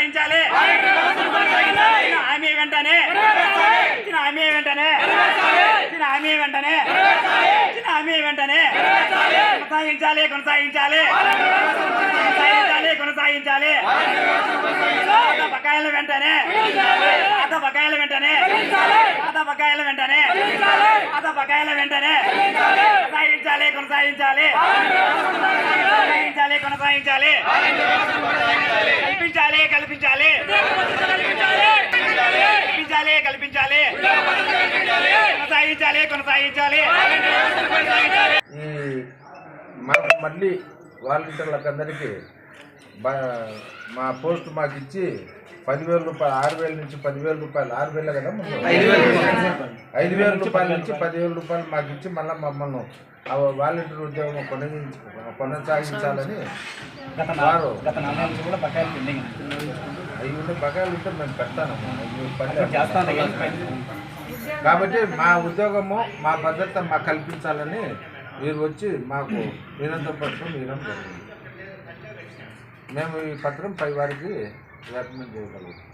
కొనసాగించాలి హామీ వెంటనే. ఇచ్చిన హామీ వెంటనే. ఇచ్చిన హామీ వెంటనే. ఇచ్చిన హామీ వెంటనే. కొనసాగించాలి కొనసాగించాలి. కొనసాగించాలి కొనసాగించాలి. పాత బకాయిల వెంటనే. పాత బకాయిల వెంటనే. పాత బకాయిల వెంటనే. పాత బకాయిల వెంటనే. కొనసాగించాలి కొనసాగించాలి. కొనసాగించాలి కొనసాగించాలి కల్పించాలి కల్పించాలి కల్పించాలి కల్పించాలి కొనసాగించాలి కొనసాగించాలి. ఈ మళ్ళీ వాలంటీర్లకు అందరికీ మా పోస్ట్ మాకు ఇచ్చి పదివేల రూపాయలు ఆరు వేల నుంచి పదివేల రూపాయలు ఆరు వేలు కదా ఐదు వేల రూపాయల. నుంచి పదివేల రూపాయలు మాకు ఇచ్చి మళ్ళీ మమ్మల్ని ఆ వాలంటీర్ ఉద్యోగం కొనసాగించ కొనసాగించాలని వారు అవి ఉంటే బకాయిలు ఉంటే మేము పెడతాను కాబట్టి మా ఉద్యోగము మా భద్రత మాకు కల్పించాలని మీరు వచ్చి మాకు వినంతం పత్రం ఇవ్వడం జరిగింది. మేము ఈ పత్రం పై వారికి రికమెండ్ చేయగలుగుతాం.